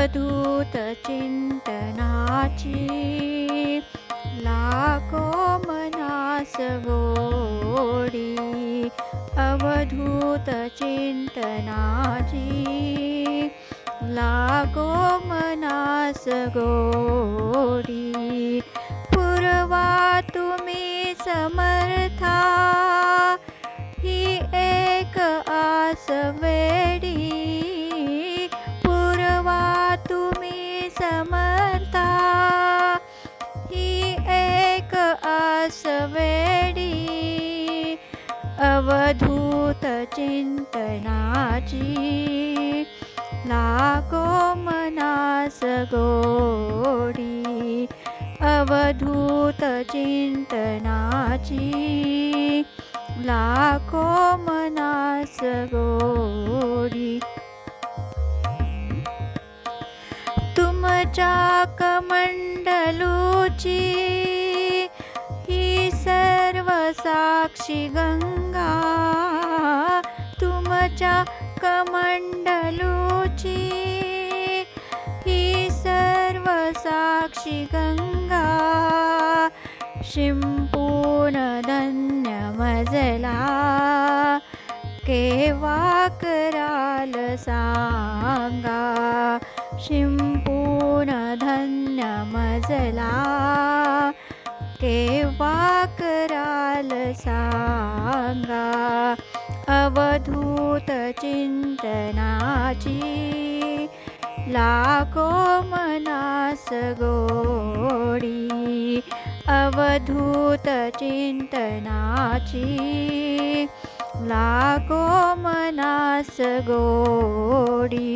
अवधूत चिंतनाची लागो मनास गोडी अवधूत चिंतनाची लागो मनास गोडी पुरवा तुम्ही समर्था ही एक आस चिंतनाची लागो मनास गोडी अवधूत चिंतनाची लाखो मनास गोडी तुमच्या कमंडलूची ही सर्व साक्षी गंगा शाकमण्डलो चिसर्वसाक्षी गङ्गा शिम्पूर्ण धन्य मजला के वाकराल साङ्गा शिम्पूर्ण धन्य मजला साङ्गा अवधूतचिन्तनाची लाको को मनासगी अवधूत चिन्तना को मनास गोडी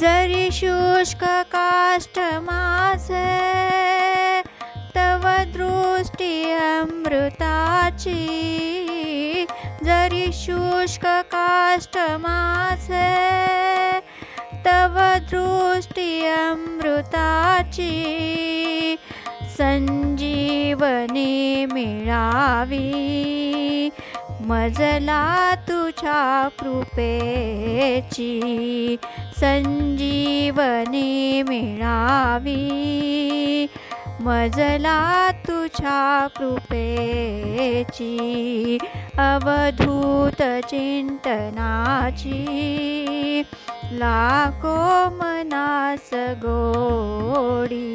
जरि शुष्ककाष्ठमासदृष्टि अमृता ची जरी शुष्क काष्ट माझे तव दृष्टी अमृताची. संजीवनी मिळावी. मजला तुझ्या कृपेची. संजीवनी मिळावी. मजला तुझ्या कृपेची अवधूत चिन्तना को मनास गोडी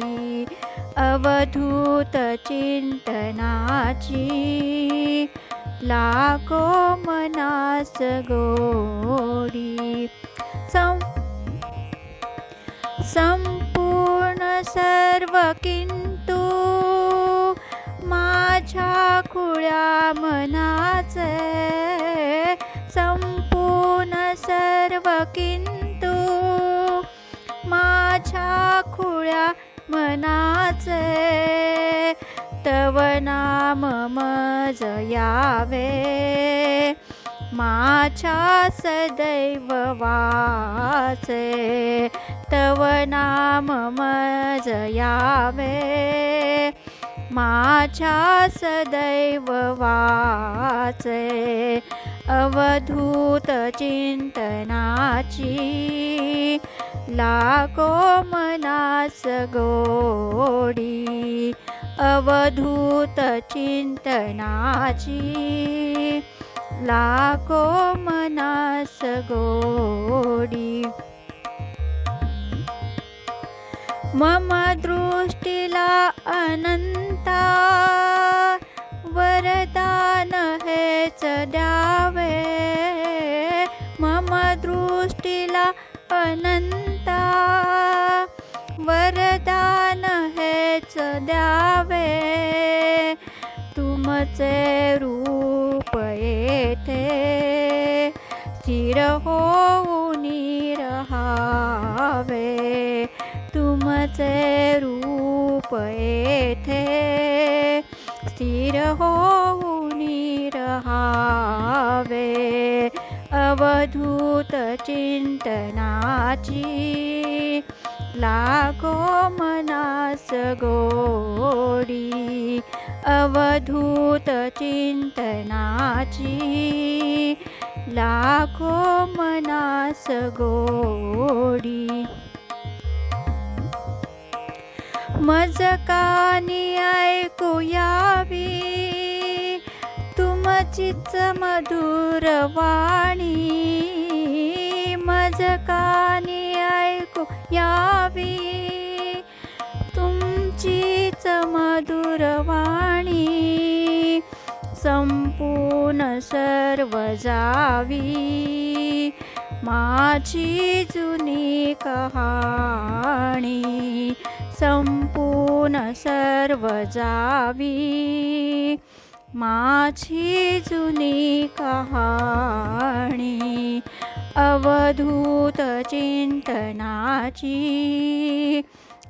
अवधूत चिन्तना को मनास सं सम्पूर्ण सर्वकिन् माझ्या खुळ्या मनाचे संपूर्ण सर्व किंतु माझ्या खुळ्या मनाचे तव नाम मज यावे माझ्या सदैव वाचे तव नाम मज यावे माझ्या सदैव वाचे अवधूत चिंतनाची लाको मनास गोडी अवधूत चिंतनाची लाको मनास गोडी. मम दृष्टीला अनंता वरदान हेच द्यावे मम दृष्टीला अनंता वरदान हेच द्यावे तुमचे रूप येथे स्थिर होऊन रहावे. तुमचे रूप येथे स्थिर होऊन रहावे. अवधूत चिंतनाची लागो मनास गोडी. अवधूत चिंतनाची लाखो मनास गोडी. मज कानी ऐकू यावी. तुमचीच मधुर वाणी. मज कानी ऐकू यावी. तुमचीच मधुर वाणी. संपूर्ण सर्व जावी. माझी जुनी कहाणी. संपूर्ण सर्व जावी. माझी जुनी कहाणी अवधूत चिंतनाची.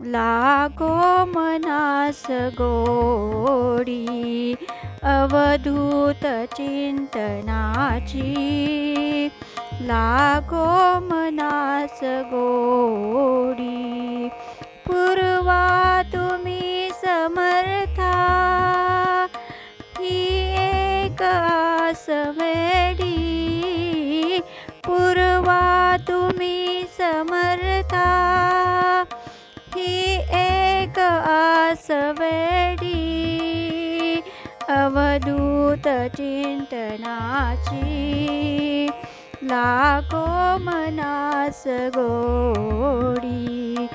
लागो मनास गोडी अवधूत चिंतनाची. लागो मनास गोडी आस अवधूत चिंतनाची लाखो मनास गोडी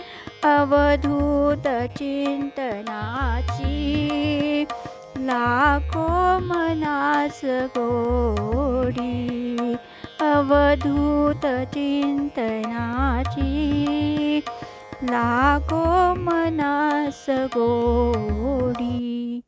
अवधूत चिंतनाची लाखो मनास गोडी अवधूत चिंतनाची लागो मनास गोडी।